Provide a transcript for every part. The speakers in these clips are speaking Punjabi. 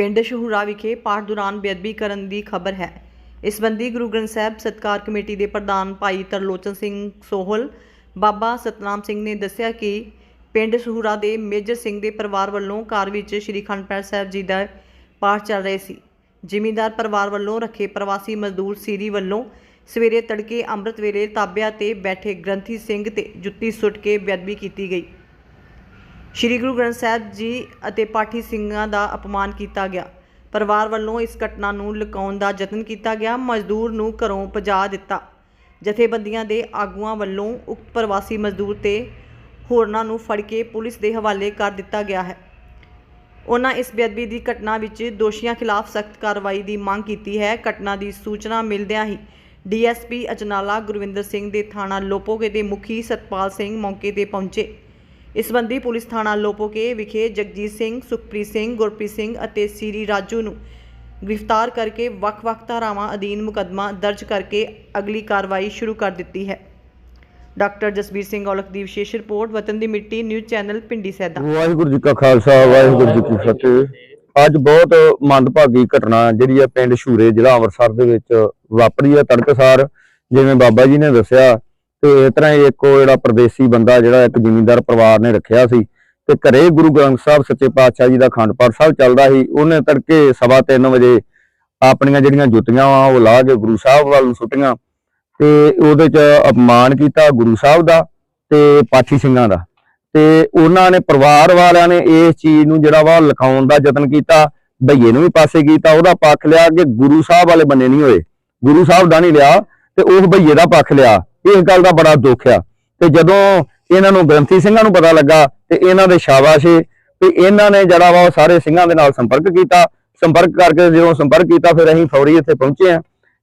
ਪਿੰਡ ਸ਼ਹੂਰਾ ਵਿਖੇ ਪਾਠ ਦੌਰਾਨ ਬੇਅਦਬੀ ਕਰਨ ਦੀ ਖਬਰ ਹੈ। ਇਸ ਸੰਬੰਧੀ ਗੁਰੂ ਗ੍ਰੰਥ ਸਾਹਿਬ ਸਤਕਾਰ ਕਮੇਟੀ ਦੇ ਪ੍ਰਧਾਨ ਭਾਈ ਤਰਲੋਚਨ ਸਿੰਘ ਸੋਹਲ, ਬਾਬਾ ਸਤਨਾਮ ਸਿੰਘ ਨੇ ਦੱਸਿਆ ਕਿ ਪਿੰਡ ਸ਼ਹੂਰਾ ਦੇ ਮੇਜਰ ਸਿੰਘ ਦੇ ਪਰਿਵਾਰ ਵੱਲੋਂ ਘਰ ਵਿੱਚ ਸ੍ਰੀ ਅਖੰਡ ਪਾਠ ਸਾਹਿਬ ਜੀ ਦਾ ਪਾਠ ਚੱਲ ਰਿਹਾ ਸੀ। ਜ਼ਿਮੀਂਦਾਰ ਪਰਿਵਾਰ ਵੱਲੋਂ ਰੱਖੇ ਪ੍ਰਵਾਸੀ ਮਜ਼ਦੂਰ ਸੀਰੀ ਵੱਲੋਂ ਸਵੇਰੇ ਤੜਕੇ ਅੰਮ੍ਰਿਤ ਵੇਲੇ ਤਾਬਿਆਂ ਤੇ ਬੈਠੇ ਗ੍ਰੰਥੀ ਸਿੰਘ ਤੇ ਜੁੱਤੀ ਸੁੱਟ ਕੇ ਬੇਅਦਬੀ ਕੀਤੀ ਗਈ। ਸ਼੍ਰੀ ਗੁਰੂ ਗ੍ਰੰਥ ਸਾਹਿਬ ਜੀ ਅਤੇ ਪਾਠੀ ਸਿੰਘਾਂ ਦਾ ਅਪਮਾਨ ਕੀਤਾ ਗਿਆ। ਪਰਿਵਾਰ ਵੱਲੋਂ ਇਸ ਘਟਨਾ ਨੂੰ ਲੁਕਾਉਣ ਦਾ ਯਤਨ ਕੀਤਾ ਗਿਆ। ਮਜ਼ਦੂਰ ਨੂੰ ਘਰੋਂ ਭਜਾ ਦਿੱਤਾ। ਜਥੇਬੰਦੀਆਂ ਦੇ ਆਗੂਆਂ ਵੱਲੋਂ ਉਕਤ ਪ੍ਰਵਾਸੀ ਮਜ਼ਦੂਰ ਤੇ ਹੋਰਨਾਂ ਨੂੰ ਫੜ ਕੇ ਪੁਲਿਸ ਦੇ ਹਵਾਲੇ ਕਰ ਦਿੱਤਾ ਗਿਆ ਹੈ। ਉਹਨਾਂ ਇਸ ਬੇਅਦਬੀ ਦੀ ਘਟਨਾ ਵਿੱਚ ਦੋਸ਼ੀਆਂ ਖਿਲਾਫ ਸਖਤ ਕਾਰਵਾਈ ਦੀ ਮੰਗ ਕੀਤੀ ਹੈ। ਘਟਨਾ ਦੀ ਸੂਚਨਾ ਮਿਲਦਿਆਂ ਹੀ ਡੀਐਸਪੀ ਅਜਨਾਲਾ ਗੁਰਵਿੰਦਰ ਸਿੰਘ ਦੇ ਥਾਣਾ ਲੋਪੋਗੇ ਦੇ ਮੁਖੀ ਸਤਪਾਲ ਸਿੰਘ ਮੌਕੇ ਤੇ ਪਹੁੰਚੇ। ਇਸ ਸੰਬੰਧੀ ਪੁਲਿਸ ਥਾਣਾ ਲੋਪੋਕੇ ਵਿਖੇ ਜਗਜੀਤ ਸਿੰਘ, ਸੁਖਪ੍ਰੀਤ ਸਿੰਘ, ਗੁਰਪ੍ਰੀਤ ਸਿੰਘ ਅਤੇ ਸੀਰੀ ਰਾਜੂ ਨੂੰ ਗ੍ਰਿਫਤਾਰ ਕਰਕੇ ਵੱਖ-ਵੱਖ ਧਾਰਾਵਾਂ ਅਧੀਨ ਮੁਕੱਦਮਾ ਦਰਜ ਕਰਕੇ ਅਗਲੀ ਕਾਰਵਾਈ ਸ਼ੁਰੂ ਕਰ ਦਿੱਤੀ ਹੈ। ਡਾਕਟਰ ਜਸਬੀਰ ਸਿੰਘ ਔਲਖ ਦੀ ਵਿਸ਼ੇਸ਼ ਰਿਪੋਰਟ, ਵਤਨ ਦੀ ਮਿੱਟੀ, ਨਿਊਜ਼ ਚੈਨਲ ਪਿੰਡੀ ਸੈਦਾ। ਵਾਹਿਗੁਰੂ ਜੀ ਕਾ ਖਾਲਸਾ, ਵਾਹਿਗੁਰੂ ਜੀ ਕੀ ਫਤਿਹ। ਅੱਜ ਬਹੁਤ ਮੰਦਭਾਗੀ ਘਟਨਾ ਜਿਹੜੀ ਆ ਪਿੰਡ ਸ਼ੂਰੇ ਜ਼ਿਲ੍ਹਾ ਅੰਮ੍ਰਿਤਸਰ ਦੇ ਵਿੱਚ ਵਾਪਰੀ ਆ ਤੜਕਸਾਰ। ਜਿਵੇਂ ਬਾਬਾ ਜੀ ਨੇ ਦੱਸਿਆ ਤੇ ਇਸ ਤਰ੍ਹਾਂ ਹੀ ਇੱਕ ਉਹ ਜਿਹੜਾ ਪਰਦੇਸੀ ਬੰਦਾ ਜਿਹੜਾ ਇੱਕ ਜ਼ਿਮੀਂਦਾਰ ਪਰਿਵਾਰ ਨੇ ਰੱਖਿਆ ਸੀ ਤੇ ਘਰੇ ਗੁਰੂ ਗ੍ਰੰਥ ਸਾਹਿਬ ਸੱਚੇ ਪਾਤਸ਼ਾਹ ਜੀ ਦਾ ਅਖੰਡ ਪਾਠ ਸਾਹਿਬ ਚੱਲਦਾ ਸੀ, ਉਹਨੇ ਤੜਕੇ ਸਵਾ ਤਿੰਨ ਵਜੇ ਆਪਣੀਆਂ ਜਿਹੜੀਆਂ ਜੁੱਤੀਆਂ ਵਾ ਉਹ ਲਾ ਕੇ ਗੁਰੂ ਸਾਹਿਬ ਵੱਲ ਨੂੰ ਸੁੱਟੀਆਂ ਤੇ ਉਹਦੇ ਚ ਅਪਮਾਨ ਕੀਤਾ ਗੁਰੂ ਸਾਹਿਬ ਦਾ ਤੇ ਪਾਠੀ ਸਿੰਘਾਂ ਦਾ ਤੇ ਉਹਨਾਂ ਨੇ ਪਰਿਵਾਰ ਵਾਲਿਆਂ ਨੇ ਇਸ ਚੀਜ਼ ਨੂੰ ਜਿਹੜਾ ਵਾ ਲਿਖਾਉਣ ਦਾ ਯਤਨ ਕੀਤਾ ਭਈਏ ਨੂੰ ਵੀ ਪਾਸੇ ਕੀਤਾ, ਉਹਦਾ ਪੱਖ ਲਿਆ ਕਿ ਗੁਰੂ ਸਾਹਿਬ ਵਾਲੇ ਬੰਨੇ ਨਹੀਂ ਹੋਏ, ਗੁਰੂ ਸਾਹਿਬ ਦਾ ਨਹੀਂ ਲਿਆ ਤੇ ਉਹ ਭਈਏ ਦਾ ਪੱਖ ਲਿਆ। ਇਸ ਗੱਲ ਦਾ ਬੜਾ ਦੁੱਖ ਆ। ਤੇ ਜਦੋਂ ਇਹਨਾਂ ਨੂੰ ਗ੍ਰੰਥੀ ਸਿੰਘਾਂ ਨੂੰ ਪਤਾ ਲੱਗਾ ਤੇ ਇਹਨਾਂ ਦੇ ਸ਼ਾਬਾਸ਼ੇ ਤੇ ਇਹਨਾਂ ਨੇ ਜਿਹੜਾ ਵਾ ਉਹ ਸਾਰੇ ਸਿੰਘਾਂ ਦੇ ਨਾਲ ਸੰਪਰਕ ਕੀਤਾ। ਸੰਪਰਕ ਕਰਕੇ ਜਦੋਂ ਸੰਪਰਕ ਕੀਤਾ, ਫਿਰ ਅਸੀਂ ਫੌਰੀ ਇੱਥੇ ਪਹੁੰਚੇ ਆ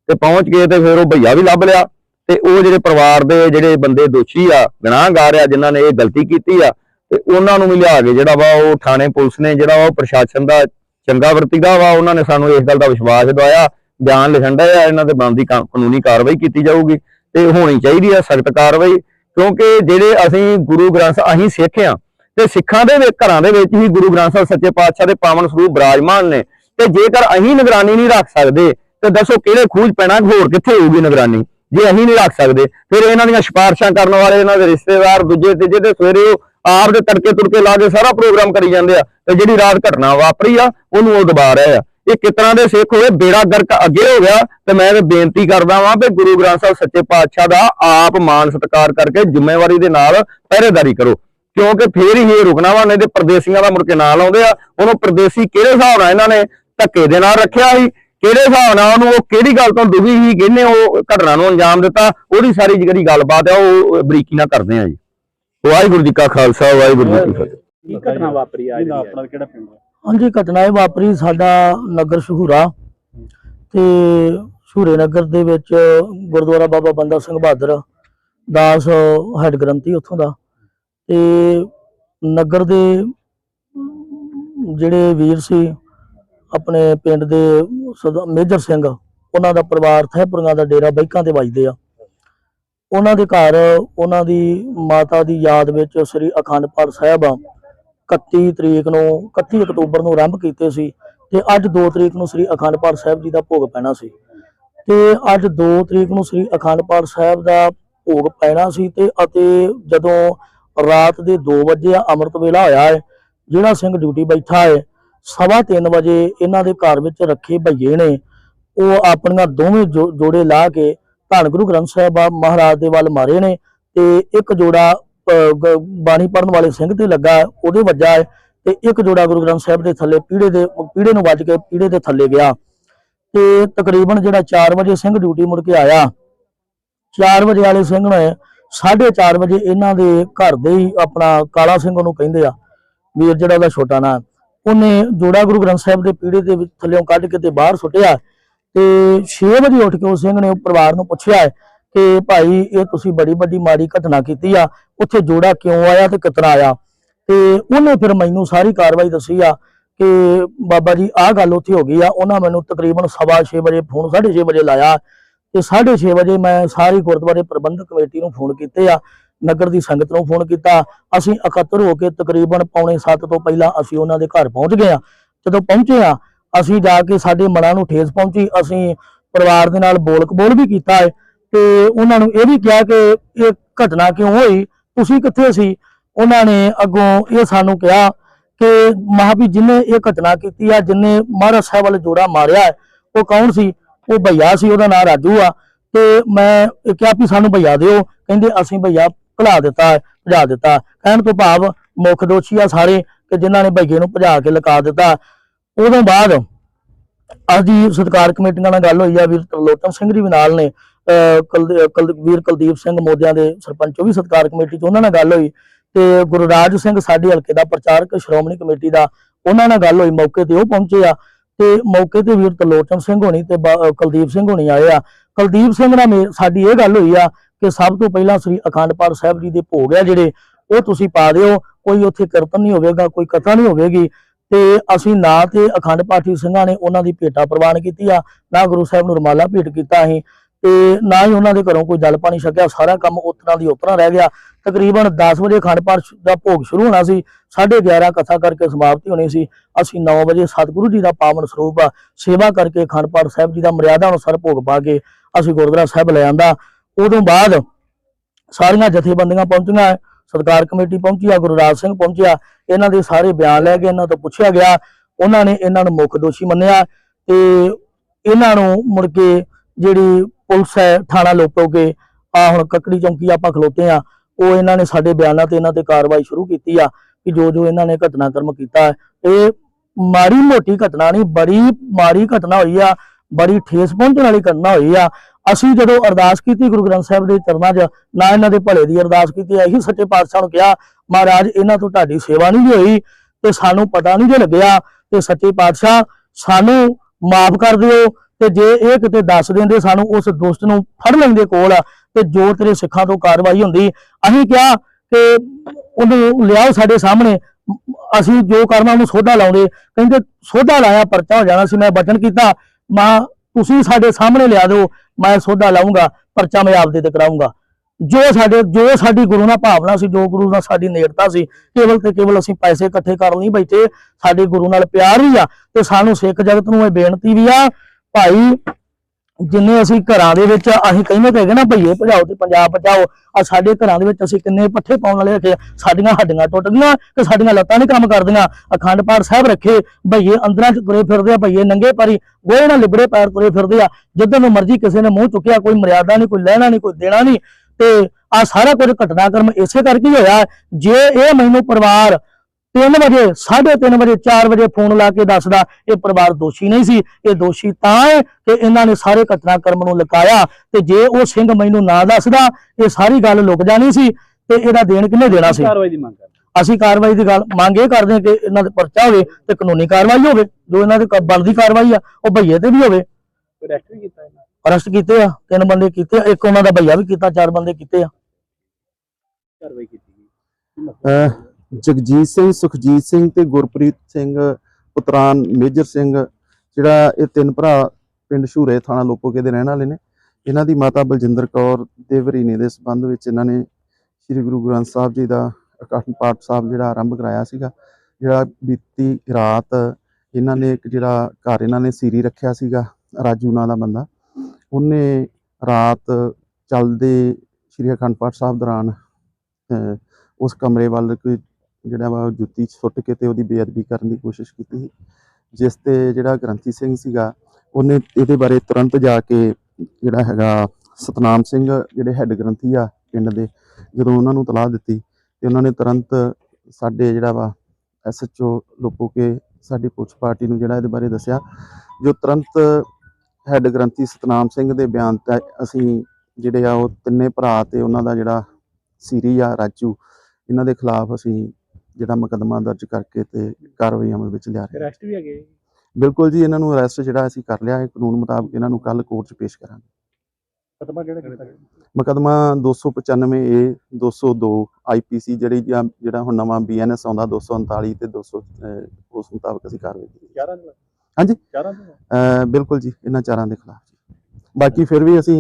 ਤੇ ਪਹੁੰਚ ਗਏ ਤੇ ਫਿਰ ਉਹ ਭਈਆ ਵੀ ਲੱਭ ਲਿਆ। ਤੇ ਉਹ ਜਿਹੜੇ ਪਰਿਵਾਰ ਦੇ ਜਿਹੜੇ ਬੰਦੇ ਦੋਸ਼ੀ ਆ, ਗੁਨਾਹਗਾਰ ਆ, ਜਿਨ੍ਹਾਂ ਨੇ ਇਹ ਗਲਤੀ ਕੀਤੀ ਆ, ਤੇ ਉਹਨਾਂ ਨੂੰ ਵੀ ਲਿਆ ਕੇ ਜਿਹੜਾ ਵਾ ਉਹ ਥਾਣੇ ਪੁਲਿਸ ਨੇ ਜਿਹੜਾ ਵਾ ਉਹ ਪ੍ਰਸ਼ਾਸਨ ਦਾ ਚੰਗਾ ਵਰਤੀਦਾ ਵਾ, ਉਹਨਾਂ ਨੇ ਸਾਨੂੰ ਇਸ ਗੱਲ ਦਾ ਵਿਸ਼ਵਾਸ ਦਵਾਇਆ। ਬਿਆਨ ਲਿਖਣ ਦਾ ਆ, ਇਹਨਾਂ ਤੇ ਬਣਦੀ ਕਾ- ਕਾਨੂੰਨੀ ਕਾਰਵਾਈ ਕੀਤੀ ਜਾਊਗੀ। ਤੇ ਹੋਣੀ ਚਾਹੀਦੀ ਆ, ਸਖਤ ਕਾਰਵਾਈ, ਕਿਉਂਕਿ ਜਿਹੜੇ ਅਸੀਂ ਗੁਰੂ ਗ੍ਰੰਥ ਅਸੀਂ ਸਿੱਖ ਆ, ਤੇ ਸਿੱਖਾਂ ਦੇ ਘਰਾਂ ਦੇ ਵਿੱਚ ਹੀ ਗੁਰੂ ਗ੍ਰੰਥ ਸਾਹਿਬ ਸੱਚੇ ਪਾਤਸ਼ਾਹ ਦੇ ਪਾਵਨ ਸਰੂਪ ਬਿਰਾਜਮਾਨ ਨੇ। ਤੇ ਜੇਕਰ ਅਸੀਂ ਨਿਗਰਾਨੀ ਨਹੀਂ ਰੱਖ ਸਕਦੇ, ਤੇ ਦੱਸੋ ਕਿਹੜੇ ਖੂਜ ਪੈਣਾ, ਹੋਰ ਕਿੱਥੇ ਹੋਊਗੀ ਨਿਗਰਾਨੀ? ਜੇ ਅਸੀਂ ਨਹੀਂ ਰੱਖ ਸਕਦੇ, ਫਿਰ ਇਹਨਾਂ ਦੀਆਂ ਸਿਫਾਰਸ਼ਾਂ ਕਰਨ ਵਾਲੇ, ਇਹਨਾਂ ਦੇ ਰਿਸ਼ਤੇਦਾਰ, ਦੂਜੇ ਤੀਜੇ ਤੇ ਸਵੇਰੇ ਉਹ ਆਪ ਦੇ ਤੜਕੇ ਤੁੜਕੇ ਲਾ ਕੇ ਸਾਰਾ ਪ੍ਰੋਗਰਾਮ ਕਰੀ ਜਾਂਦੇ ਆ, ਤੇ ਜਿਹੜੀ ਰਾਤ ਘਟਨਾ ਵਾਪਰੀ ਆ, ਉਹਨੂੰ ਉਹ ਦਬਾ ਰਹੇ ਆ। ਇਹ ਕਿਤਨਾ ਦੇ ਸਿੱਖ ਹੋਏ? ਬੇੜਾ ਗਰਕ ਅੱਗੇ ਹੋ ਗਿਆ ਤੇ ਮੈਂ ਇਹ ਬੇਨਤੀ ਕਰਦਾ ਵਾਂ ਵੀ ਗੁਰੂ ਗ੍ਰੰਥ ਸਾਹਿਬ ਸੱਚੇ ਪਾਤਸ਼ਾਹ ਦਾ ਆਪ ਮਾਨ ਸਤਿਕਾਰ ਕਰਕੇ ਜ਼ਿੰਮੇਵਾਰੀ ਦੇ ਨਾਲ ਪਹਿਰੇਦਾਰੀ ਕਰੋ। ਕਿਉਂਕਿ ਫੇਰ ਹੀ ਇਹ ਰੁਕਣਾ ਵਾ ਨਹੀਂ ਤੇ ਪਰਦੇਸੀਆਂ ਦਾ ਮੁੜ ਕੇ ਨਾਂ ਲਾਉਂਦੇ ਆ। ਉਹਨੂੰ ਪਰਦੇਸੀ ਕਿਹੜੇ ਹਿਸਾਬ ਨਾਲ ਇਹਨਾਂ ਨੇ ਧੱਕੇ ਦੇ ਨਾਲ ਰੱਖਿਆ ਸੀ? ਕਿਹੜੇ ਹਿਸਾਬ ਨਾਲ ਉਹਨੂੰ ਉਹ ਕਿਹੜੀ ਗੱਲ ਤੋਂ ਦੁਖੀ ਸੀ? ਕਿਹਨੇ ਉਹ ਘਟਨਾ ਨੂੰ ਅੰਜਾਮ ਦਿੱਤਾ? ਉਹਦੀ ਸਾਰੀ ਜਿਹੜੀ ਗੱਲਬਾਤ ਆ ਉਹ ਬਰੀਕੀ ਨਾਲ ਕਰਦੇ ਆ ਜੀ। ਵਾਹਿਗੁਰੂ ਜੀ ਕਾ ਖਾਲਸਾ ਵਾਹਿਗੁਰੂ ਜੀ ਕੀ ਫਤਿਹ। ਕੀ ਘਟਨਾ ਵਾਪਰੀ ਆ ਜੀ? ਆਪਣਾ ਕਿਹੜਾ ਪਿੰਡ ਹੈ ਹਾਂਜੀ, ਘਟਨਾ ਇਹ ਵਾਪਰੀ ਸਾਡਾ ਨਗਰ ਸ਼ਹੂਰਾ ਤੇ ਸ਼ਹੂਰੇ ਨਗਰ ਦੇ ਵਿੱਚ ਗੁਰਦੁਆਰਾ ਬਾਬਾ ਬੰਦਾ ਸਿੰਘ ਬਹਾਦਰ ਦਾਸ ਹੈਡ ਗ੍ਰੰਥੀ ਉੱਥੋਂ ਦਾ ਤੇ ਨਗਰ ਦੇ ਜਿਹੜੇ ਵੀਰ ਸੀ, ਆਪਣੇ ਪਿੰਡ ਦੇ ਸਰਦਾਰ ਮੇਜਰ ਸਿੰਘ, ਉਹਨਾਂ ਦਾ ਪਰਿਵਾਰ ਥੈਪੁਰੀਆਂ ਦਾ ਡੇਰਾ ਬਾਈਕਾਂ ਤੇ ਵੱਜਦੇ ਆ। ਉਹਨਾਂ ਦੇ ਘਰ, ਉਹਨਾਂ ਦੀ ਮਾਤਾ ਦੀ ਯਾਦ ਵਿੱਚ ਸ੍ਰੀ ਅਖੰਡ ਪਾਠ ਸਾਹਿਬ 31 ਤਰੀਕ ਨੂੰ 31 ਅਕਤੂਬਰ ਨੂੰ ਆਰੰਭ ਕੀਤੇ ਸੀ ਤੇ ਅੱਜ 2 ਤਰੀਕ ਨੂੰ ਸ੍ਰੀ ਅਖੰਡ ਪਾਠ ਸਾਹਿਬ ਜੀ ਦਾ ਭੋਗ ਪੈਣਾ ਸੀ। ਤੇ ਅੱਜ 2 ਤਰੀਕ ਨੂੰ ਸ੍ਰੀ ਅਖੰਡ ਪਾਠ ਸਾਹਿਬ ਦਾ ਭੋਗ ਪੈਣਾ ਸੀ ਤੇ ਅਤੇ ਜਦੋਂ ਰਾਤ ਦੇ 2 ਵਜੇ ਅੰਮ੍ਰਿਤ ਵੇਲਾ ਹੋਇਆ ਹੈ, ਜਿਹੜਾ ਸਿੰਘ ਡਿਊਟੀ ਬੈਠਾ ਹੈ, ਸਵਾ ਤਿੰਨ ਵਜੇ ਇਹਨਾਂ ਦੇ ਘਰ ਵਿੱਚ ਰੱਖੇ ਭਈਏ ਨੇ, ਉਹ ਆਪਣੀਆਂ ਦੋਵੇਂ ਜੋ- ਜੋੜੇ ਲਾ ਕੇ ਧੰਨ ਗੁਰੂ ਗ੍ਰੰਥ ਸਾਹਿਬ ਮਹਾਰਾਜ ਦੇ ਵੱਲ ਮਾਰੇ ਨੇ ਤੇ ਇੱਕ ਜੋੜਾ ਬਾਣੀ ਪੜਨ ਵਾਲੇ ਸਿੰਘ ਤੇ ਲੱਗਾ ਉਹਦੇ ਵੱਜਾ ਹੈ ਤੇ ਇੱਕ ਜੋੜਾ ਗੁਰੂ ਗ੍ਰੰਥ ਸਾਹਿਬ ਦੇ ਥੱਲੇ ਪੀੜੇ ਦੇ, ਪੀੜੇ ਨੂੰ ਵੱਜ ਕੇ ਪੀੜੇ ਦੇ ਥੱਲੇ ਗਿਆ। ਤੇ ਤਕਰੀਬਨ ਜਿਹੜਾ 4 ਵਜੇ ਸਿੰਘ ਡਿਊਟੀ ਮੁੜ ਕੇ ਆਇਆ 4 ਵਜੇ ਵਾਲੇ ਸਿੰਘ ਨੇ 4:30 ਵਜੇ ਇਹਨਾਂ ਦੇ ਘਰ ਦੇ ਹੀ ਆਪਣਾ ਕਾਲਾ ਸਿੰਘ ਉਹਨੂੰ ਕਹਿੰਦੇ ਆ ਵੀਰ ਜਿਹੜਾ ਉਹਦਾ ਛੋਟਾ ਨਾਂ, ਉਹਨੇ ਜੋੜਾ ਗੁਰੂ ਗ੍ਰੰਥ ਸਾਹਿਬ ਦੇ ਪੀੜੇ ਦੇ ਵਿੱਚ ਥੱਲੇੋਂ ਕੱਢ ਕੇ ਤੇ ਬਾਹਰ ਸੁੱਟਿਆ ਤੇ 6 ਵਜੇ ਉੱਠ ਕੇ ਉਹ ਸਿੰਘ ਨੇ ਉਹ ਪਰਿਵਾਰ ਨੂੰ ਪੁੱਛਿਆ ਹੈ ਭਾਈ ਇਹ ਤੁਸੀਂ ਬੜੀ ਵੱਡੀ ਮਾੜੀ ਘਟਨਾ ਕੀਤੀ ਆ, ਉੱਥੇ ਜੋੜਾ ਕਿਉਂ ਆਇਆ ਤੇ ਕਿਤਨਾ ਆਇਆ? ਤੇ ਉਹਨੇ ਫਿਰ ਮੈਨੂੰ ਸਾਰੀ ਕਾਰਵਾਈ ਦੱਸੀ ਆ ਕਿ ਬਾਬਾ ਜੀ, ਆਹ ਗੱਲ ਉੱਥੇ ਹੋ ਗਈ ਆ, ਉਹਨਾਂ ਮੈਨੂੰ ਤਕਰੀਬਨ ਸਵਾ ਛੇ ਵਜੇ ਫੋਨ 6:30 ਵਜੇ ਲਾਇਆ ਤੇ 6:30 ਵਜੇ ਮੈਂ ਸਾਰੀ ਗੁਰਦੁਆਰੇ ਪ੍ਰਬੰਧਕ ਕਮੇਟੀ ਨੂੰ ਫੋਨ ਕੀਤੇ ਆ, ਨਗਰ ਦੀ ਸੰਗਤ ਨੂੰ ਫੋਨ ਕੀਤਾ, ਅਸੀਂ ਇਕੱਤਰ ਹੋ ਕੇ ਤਕਰੀਬਨ ਪੌਣੇ 7 ਤੋਂ ਪਹਿਲਾਂ ਅਸੀਂ ਉਹਨਾਂ ਦੇ ਘਰ ਪਹੁੰਚ ਗਏ ਆ। ਜਦੋਂ ਪਹੁੰਚੇ ਆ, ਅਸੀਂ ਜਾ ਕੇ ਸਾਡੇ ਮਨਾਂ ਨੂੰ ਠੇਸ ਪਹੁੰਚੀ, ਅਸੀਂ ਪਰਿਵਾਰ ਦੇ ਨਾਲ ਬੋਲ ਕਬੋਲ ਵੀ ਕੀਤਾ ਹੈ ਤੇ ਉਹਨਾਂ ਨੂੰ ਇਹ ਵੀ ਕਿਹਾ ਕਿ ਇਹ ਘਟਨਾ ਕਿਉਂ ਹੋਈ? ਤੁਸੀਂ ਕਿੱਥੇ ਸੀ? ਉਹਨਾਂ ਨੇ ਅੱਗੋਂ ਇਹ ਸਾਨੂੰ ਕਿਹਾ ਕਿ ਮਹਾਂ ਵੀ ਜਿਹਨੇ ਇਹ ਘਟਨਾ ਕੀਤੀ ਆ, ਜਿਨੇ ਮਹਾਰਾਜ ਸਾਹਿਬ ਵਾਲੇ ਜੋੜਾ ਮਾਰਿਆ ਉਹ ਕੌਣ ਸੀ? ਉਹ ਭਈਆ ਸੀ, ਉਹਦਾ ਨਾਮ ਰਾਜੂ ਆ। ਤੇ ਮੈਂ ਇਹ ਕਿਹਾ ਵੀ ਸਾਨੂੰ ਭਈਆ ਦਿਓ। ਕਹਿੰਦੇ ਅਸੀਂ ਭਈਆ ਭਲਾ ਦਿੱਤਾ ਭਜਾ ਦਿੱਤਾ। ਕਹਿਣ ਤੋਂ ਭਾਵ ਮੁੱਖ ਦੋਸ਼ੀ ਆ ਸਾਰੇ ਕਿ ਜਿਨ੍ਹਾਂ ਨੇ ਭਈਏ ਨੂੰ ਭਜਾ ਕੇ ਲਗਾ ਦਿੱਤਾ। ਉਦੋਂ ਬਾਅਦ ਅੱਜ ਦੀ ਸਤਕਾਰ ਕਮੇਟੀਆਂ ਨਾਲ ਗੱਲ ਹੋਈ ਆ, ਵੀਰ ਤਰਲੋਤਮ ਸਿੰਘ ਜੀ ਵੀ ਨਾਲ ਨੇ। ਵੀਰ ਕੁਲਦੀਪ ਸਿੰਘ ਮੋਦਿਆਂ ਦੇ ਸਰਪੰਚ, ਉਹ ਵੀ ਸਤਕਾਰ ਕਮੇਟੀ ਚ, ਉਹਨਾਂ ਨਾਲ ਗੱਲ ਹੋਈ ਤੇ ਗੁਰਰਾਜ ਸਿੰਘ ਸਾਡੇ ਹਲਕੇ ਦਾ ਪ੍ਰਚਾਰਕ, ਸ਼੍ਰੋਮਣੀ ਕਮੇਟੀ ਦਾ, ਉਹਨਾਂ ਨਾਲ ਗੱਲ ਹੋਈ, ਮੌਕੇ ਤੇ ਉਹ ਪਹੁੰਚੇ ਆ ਤੇ ਮੌਕੇ ਤੇ ਵੀਰ ਤਰਲੋਚਨ ਸਿੰਘ ਹੋਣੀ ਤੇ ਕੁਲਦੀਪ ਸਿੰਘ ਹੋਣੀ ਆਏ ਆ। ਕੁਲਦੀਪ ਸਿੰਘ ਨਾਲ ਸਾਡੀ ਇਹ ਗੱਲ ਹੋਈ ਆ ਕਿ ਸਭ ਤੋਂ ਪਹਿਲਾਂ ਸ੍ਰੀ ਅਖੰਡ ਪਾਠ ਸਾਹਿਬ ਜੀ ਦੇ ਭੋਗ ਆ ਜਿਹੜੇ, ਉਹ ਤੁਸੀਂ ਪਾ ਦਿਓ, ਕੋਈ ਉੱਥੇ ਕੀਰਤਨ ਨਹੀਂ ਹੋਵੇਗਾ, ਕੋਈ ਕਥਾ ਨਹੀਂ ਹੋਵੇਗੀ ਤੇ ਅਸੀਂ ਨਾ ਤੇ ਅਖੰਡ ਪਾਠੀ ਸਿੰਘਾਂ ਨੇ ਉਹਨਾਂ ਦੀ ਭੇਟਾ ਪ੍ਰਵਾਨ ਕੀਤੀ ਆ, ਨਾ ਗੁਰੂ ਸਾਹਿਬ ਨੂੰ ਰਮਾਲਾ ਭੇਟ ਕੀਤਾ ਅਸੀਂ। ਤੇ ਨਾ ਹੀ ਉਹਨਾਂ ਦੇ ਘਰੋਂ ਕੋਈ ਜਲ ਪਾਣੀ ਛਕਿਆ ਸਾਰਾ ਕੰਮ ਉਤਰਾਂ ਦੀ ਉਤਰਾਂ ਰਹਿ ਗਿਆ। ਤਕਰੀਬਨ 10 ਵਜੇ ਅਖੰਡ ਪਾਠ ਦਾ ਭੋਗ ਸ਼ੁਰੂ ਹੋਣਾ ਸੀ 11:30 ਕਥਾ ਕਰਕੇ ਸਮਾਪਤੀ ਹੋਣੀ ਸੀ। ਅਸੀਂ 9 ਵਜੇ ਸਤਿਗੁਰੂ ਜੀ ਦਾ ਪਾਵਨ ਸਰੂਪ, ਸੇਵਾ ਕਰਕੇ ਅਖੰਡ ਪਾਠ ਸਾਹਿਬ ਜੀ ਦਾ ਮਰਿਆਦਾ ਅਨੁਸਾਰ ਭੋਗ ਪਾ ਕੇ ਅਸੀਂ ਗੁਰਦੁਆਰਾ ਸਾਹਿਬ ਲੈ ਆਂਦਾ। ਉਦੋਂ ਬਾਅਦ ਸਾਰੀਆਂ ਜਥੇਬੰਦੀਆਂ ਪਹੁੰਚੀਆਂ ਸਰਕਾਰ ਕਮੇਟੀ ਪਹੁੰਚੀ ਆ ਗੁਰਰਾਜ ਸਿੰਘ ਪਹੁੰਚਿਆ। ਇਹਨਾਂ ਦੇ ਸਾਰੇ ਬਿਆਨ ਲੈ ਕੇ ਇਹਨਾਂ ਤੋਂ ਪੁੱਛਿਆ ਗਿਆ। ਉਹਨਾਂ ਨੇ ਇਹਨਾਂ ਨੂੰ ਮੁੱਖ ਦੋਸ਼ੀ ਮੰਨਿਆ ਤੇ ਇਹਨਾਂ ਨੂੰ ਮੁੜ ਕੇ ਜਿਹੜੀ ਪੁਲਿਸ ਹੈ, ਥਾਣਾ ਲੋਪੋ ਆ ਹੁਣ ਕੱਕੜੀ ਚੌਂਕੀ ਆਪਾਂ ਖਲੋਤੇ ਆ ਉਹ ਇਹਨਾਂ ਨੇ ਸਾਡੇ ਬਿਆਨਾਂ ਤੇ ਇਹਨਾਂ ਤੇ ਕਾਰਵਾਈ ਸ਼ੁਰੂ ਕੀਤੀ ਆ ਕਿ ਜੋ ਜੋ ਇਹਨਾਂ ਨੇ ਘਟਨਾਕ੍ਰਮ ਕੀਤਾ ਇਹ ਮਾੜੀ ਮੋਟੀ ਘਟਨਾ ਨਹੀਂ, ਬੜੀ ਮਾੜੀ ਘਟਨਾ ਹੋਈ ਆ, ਬੜੀ ਠੇਸ ਪਹੁੰਚਣ ਵਾਲੀ ਘਟਨਾ ਹੋਈ ਆ। ਅਸੀਂ ਜਦੋਂ ਅਰਦਾਸ ਕੀਤੀ ਗੁਰੂ ਗ੍ਰੰਥ ਸਾਹਿਬ ਦੇ ਚਰਨਾਂ 'ਚ, ਨਾ ਇਹਨਾਂ ਦੇ ਭਲੇ ਦੀ ਅਰਦਾਸ ਕੀਤੀ, ਇਹੀ ਸੱਚੇ ਪਾਤਸ਼ਾਹ ਨੂੰ ਕਿਹਾ, ਮਹਾਰਾਜ, ਇਹਨਾਂ ਤੋਂ ਤੁਹਾਡੀ ਸੇਵਾ ਨਹੀਂ ਜੀ ਹੋਈ ਤੇ ਸਾਨੂੰ ਪਤਾ ਨਹੀਂ ਜੇ ਲੱਗਿਆ ਤੇ ਸੱਚੇ ਪਾਤਸ਼ਾਹ, ਸਾਨੂੰ ਮਾਫ ਕਰ ਦਿਓ ਤੇ ਜੇ ਇਹ ਕਿਤੇ ਦੱਸ ਦਿੰਦੇ ਸਾਨੂੰ, ਉਸ ਦੋਸਤ ਨੂੰ ਫੜ ਲੈਂਦੇ ਕੋਲ ਤੇ ਜੋ ਤੇਰੇ ਸਿੱਖਾਂ ਤੋਂ ਕਾਰਵਾਈ ਹੁੰਦੀ, ਅਸੀਂ ਕਿਹਾ ਕਿ ਉਹਨੂੰ ਲਿਆਓ ਸਾਡੇ ਸਾਹਮਣੇ, ਅਸੀਂ ਜੋ ਕਰਨਾ ਉਹਨੂੰ ਸੋਧਾ ਲਾਉਂਦੇ। ਕਹਿੰਦੇ ਸੋਧਾ ਲਾਇਆ, ਪਰਚਾ ਹੋ ਜਾਣਾ ਸੀ, ਮੈਂ ਬਚਨ ਕੀਤਾ। ਮਾਂ, ਤੁਸੀਂ ਸਾਡੇ ਸਾਹਮਣੇ ਲਿਆ ਦਿਓ, ਮੈਂ ਸੋਧਾ ਲਾਉਂਗਾ ਪਰਚਾ ਮੈਂ ਆਪਦੇ ਤੇ ਕਰਾਉਂਗਾ ਜੋ ਸਾਡੇ, ਜੋ ਸਾਡੀ ਗੁਰੂ ਨਾਲ ਭਾਵਨਾ ਸੀ, ਜੋ ਗੁਰੂ ਨਾਲ ਸਾਡੀ ਨੇੜਤਾ ਸੀ, ਕੇਵਲ ਤੇ ਕੇਵਲ ਅਸੀਂ ਪੈਸੇ ਇਕੱਠੇ ਕਰਨ ਲਈ ਬੈਠੇ। ਸਾਡੇ ਗੁਰੂ ਨਾਲ ਪਿਆਰ ਵੀ ਆ, ਤੇ ਸਾਨੂੰ ਸਿੱਖ ਜਗਤ ਨੂੰ ਇਹ ਬੇਨਤੀ ਵੀ ਆ ਭਾਈ, ਜਿੰਨੇ ਅਸੀਂ ਘਰਾਂ ਦੇ ਵਿੱਚ, ਅਸੀਂ ਕਹਿੰਦੇ ਤੇ ਹੈਗੇ ਨਾ ਭਈਏ ਭਜਾਓ ਤੇ ਪੰਜਾਬ ਬਚਾਓ ਆ ਸਾਡੇ ਘਰਾਂ ਦੇ ਵਿੱਚ ਅਸੀਂ ਕਿੰਨੇ ਪੱਠੇ ਪਾਉਣ ਵਾਲੇ ਰੱਖੇ ਸਾਡੀਆਂ ਹੱਡੀਆਂ ਟੁੱਟ ਗਈਆਂ ਤੇ ਸਾਡੀਆਂ ਲੱਤਾਂ ਨਹੀਂ ਕੰਮ ਕਰਦੀਆਂ। ਅਖੰਡ ਪਾਠ ਸਾਹਿਬ ਰੱਖੇ, ਭਈਏ ਅੰਦਰਾਂ ਚ ਤੁਰੇ ਫਿਰਦੇ ਆ, ਭਈਏ ਨੰਗੇ ਪੈਰੀ, ਗੋਹੇ ਨਾਲ ਲਿਬੜੇ ਪੈਰ ਤੁਰੇ ਫਿਰਦੇ ਆ। ਜਿੱਦਾਂ ਨੂੰ ਮਰਜ਼ੀ ਕਿਸੇ ਨੇ ਮੂੰਹ ਚੁੱਕਿਆ, ਕੋਈ ਮਰਿਆਦਾ ਨਹੀਂ, ਕੋਈ ਲੈਣਾ ਨਹੀਂ, ਕੋਈ ਦੇਣਾ ਨਹੀਂ। ਤੇ ਆ ਸਾਰਾ ਕੁਝ ਘਟਨਾਕ੍ਰਮ ਇਸੇ ਕਰਕੇ ਹੋਇਆ। ਜੇ ਇਹ ਮੈਨੂੰ ਪਰਿਵਾਰ 3 ਵਜੇ 3:30 ਵਜੇ 4 ਵਜੇ ਫੋਨ ਲਾ ਕੇ ਦੱਸਦਾ ਇਹ ਪਰਿਵਾਰ ਦੋਸ਼ੀ ਨਹੀਂ ਸੀ ਇਹ ਦੋਸ਼ੀ ਤਾਂ ਹੈ ਕਿ ਇਹਨਾਂ ਨੇ ਸਾਰੇ ਘਟਨਾਕ੍ਰਮ ਨੂੰ ਲੁਕਾਇਆ। ਤੇ ਜੇ ਉਹ ਸਿੰਘ ਮੈਨੂੰ ਨਾ ਦੱਸਦਾ ਇਹ ਸਾਰੀ ਗੱਲ ਲੁਕ ਜਾਣੀ ਸੀ ਤੇ ਇਹਦਾ ਦੇਣ ਕਿਹਨੇ ਦੇਣਾ ਸੀ? ਕਾਰਵਾਈ ਦੀ ਮੰਗ ਕਰ ਅਸੀਂ ਕਾਰਵਾਈ ਦੀ ਗੱਲ ਮੰਗ ਇਹ ਕਰਦੇ ਹਾਂ ਕਿ ਇਹਨਾਂ ਦੇ ਪਰਚਾ ਹੋਵੇ ਤੇ ਕਾਨੂੰਨੀ ਕਾਰਵਾਈ ਹੋਵੇ। ਜੋ ਇਹਨਾਂ ਦੇ ਕ- ਬਣਦੀ ਕਾਰਵਾਈ ਆ ਉਹ ਭਈਏ ਤੇ ਵੀ ਹੋਵੇ। ਕੋਈ ਰੈਸਟ ਵੀ ਕੀਤਾ ਇਹਨਾਂ ਅਰੈਸਟ ਕੀਤੇ ਆ ਤਿੰਨ ਬੰਦੇ ਕੀਤੇ ਇੱਕ ਉਹਨਾਂ ਦਾ ਭਈਆ ਵੀ ਕੀਤਾ ਚਾਰ ਬੰਦੇ ਕੀਤੇ ਆ। ਕਾਰਵਾਈ ਕੀਤੀ ਗਈ। ਜਗਜੀਤ ਸਿੰਘ, ਸੁਖਜੀਤ ਸਿੰਘ ਤੇ ਗੁਰਪ੍ਰੀਤ ਸਿੰਘ, ਪੁੱਤਰਾਨ ਮੇਜਰ ਸਿੰਘ, ਜਿਹੜਾ ਇਹ ਤਿੰਨ ਭਰਾ ਪਿੰਡ ਸ਼ੂਰੇ ਥਾਣਾ ਲੋਪੋਕੇ ਦੇ ਰਹਿਣ ਵਾਲੇ ਨੇ। ਇਹਨਾਂ ਦੀ ਮਾਤਾ ਬਲਜਿੰਦਰ ਕੌਰ ਦੇ ਵਰੀਨੇ ਦੇ ਸੰਬੰਧ ਵਿੱਚ ਇਹਨਾਂ ਨੇ ਸ੍ਰੀ ਗੁਰੂ ਗ੍ਰੰਥ ਸਾਹਿਬ ਜੀ ਦਾ ਅਕਾਸ਼ ਪਾਠ ਸਾਹਿਬ ਜਿਹੜਾ ਆਰੰਭ ਕਰਾਇਆ ਸੀਗਾ, ਜਿਹੜਾ ਬੀਤੀ ਰਾਤ ਇਹਨਾਂ ਨੇ ਇੱਕ ਜਿਹੜਾ ਘਰ ਇਹਨਾਂ ਨੇ ਸੀਰੀ ਰੱਖਿਆ ਸੀਗਾ, ਰਾਜੂ ਨਾਂ ਦਾ ਬੰਦਾ। ਉਹਨੇ ਰਾਤ ਚੱਲਦੇ ਸ੍ਰੀ ਅਖੰਡ ਪਾਠ ਸਾਹਿਬ ਦੌਰਾਨ ਉਸ ਕਮਰੇ ਵੱਲ ਕੋਈ ਜਿਹੜਾ ਵਾ ਉਹ ਜੁੱਤੀ ਸੁੱਟ ਕੇ ਤੇ ਉਹਦੀ ਬੇਅਦਬੀ ਕਰਨ ਦੀ ਕੋਸ਼ਿਸ਼ ਕੀਤੀ ਸੀ। ਜਿਸ ਤੇ ਜਿਹੜਾ ਗ੍ਰੰਥੀ ਸਿੰਘ ਸੀਗਾ, ਉਹਨੇ ਇਹਦੇ ਬਾਰੇ ਤੁਰੰਤ ਜਾ ਕੇ ਜਿਹੜਾ ਹੈਗਾ ਸਤਨਾਮ ਸਿੰਘ, ਜਿਹੜੇ ਹੈੱਡ ਗ੍ਰੰਥੀ ਆ ਪਿੰਡ ਦੇ, ਜਦੋਂ ਉਹਨਾਂ ਨੂੰ ਤਲਾਹ ਦਿੱਤੀ ਤੇ ਉਹਨਾਂ ਨੇ ਤੁਰੰਤ ਸਾਡੇ ਜਿਹੜਾ ਵਾ ਐਸਐਚਓ ਲੋਪੋ ਕੇ ਸਾਡੀ ਪੁਲਿਸ ਪਾਰਟੀ ਨੂੰ ਜਿਹੜਾ ਇਹਦੇ ਬਾਰੇ ਦੱਸਿਆ, ਜੋ ਤੁਰੰਤ ਹੈੱਡ ਗ੍ਰੰਥੀ ਸਤਨਾਮ ਸਿੰਘ ਦੇ ਬਿਆਨ ਤੇ ਅਸੀਂ ਜਿਹੜੇ ਆ ਉਹ ਤਿੰਨੇ ਭਰਾ ਤੇ ਉਹਨਾਂ ਦਾ ਜਿਹੜਾ ਸੀਰੀ ਆ ਰਾਜੂ, ਇਹਨਾਂ ਦੇ ਖਿਲਾਫ ਅਸੀਂ ਜਿਹੜਾ ਮੁਕੱਦਮਾ ਦਰਜ ਕਰਕੇ ਤੇ ਕਾਰਵਾਈ ਅਮਲ ਵਿੱਚ ਲਿਆ ਰਹੇ ਹਾਂ। ਰੈਸਟ ਵੀ ਹੈਗੇ ਬਿਲਕੁਲ ਜੀ ਇਹਨਾਂ ਨੂੰ ਅਰੈਸਟ ਜਿਹੜਾ ਅਸੀਂ ਕਰ ਲਿਆ ਹੈ ਕਾਨੂੰਨ ਮੁਤਾਬਕ ਇਹਨਾਂ ਨੂੰ ਕੱਲ ਕੋਰਟ 'ਚ ਪੇਸ਼ ਕਰਾਂਗੇ ਖਤਮਾ ਜਿਹੜਾ ਕੀਤਾ ਗਿਆ। ਮੁਕੱਦਮਾ 295 ਏ 202 ਆਈਪੀਸੀ ਜਿਹੜੀ ਜਾਂ- ਜਿਹੜਾ ਹੁਣ ਨਵਾਂ ਬੀਐਨਐਸ ਆਉਂਦਾ 239 ਤੇ 200 ਅਹ, ਉਸ ਮੁਤਾਬਕ ਅਸੀਂ ਕਾਰਵਾਈ ਕੀਤੀ ਚਾਰਾਂ ਦਾ ਹਾਂਜੀ। ਚਾਰਾਂ ਦਾ ਅਹ, ਬਿਲਕੁਲ ਜੀ ਇਹਨਾਂ ਚਾਰਾਂ ਦੇ ਖਿਲਾਫ ਬਾਕੀ ਫਿਰ ਵੀ ਅਸੀਂ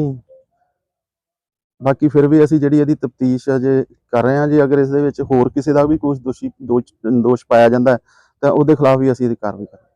ਬਾਕੀ ਫਿਰ ਵੀ ਅਸੀਂ ਜਿਹੜੀ ਇਹਦੀ ਤਫਤੀਸ਼ ਅਜੇ ਕਰ ਰਹੇ ਹਾਂ ਜੇ, ਅਗਰ ਇਸ ਦੇ ਵਿੱਚ ਹੋਰ ਕਿਸੇ ਦਾ ਵੀ ਕੋਈ ਦੋਸ਼ੀ, ਦੋਸ਼ ਦੋਸ਼ ਪਾਇਆ ਜਾਂਦਾ ਤਾਂ ਉਹਦੇ ਖਿਲਾਫ ਵੀ ਅਸੀਂ ਇਹਦੀ ਕਾਰਵਾਈ ਕਰਾਂਗੇ।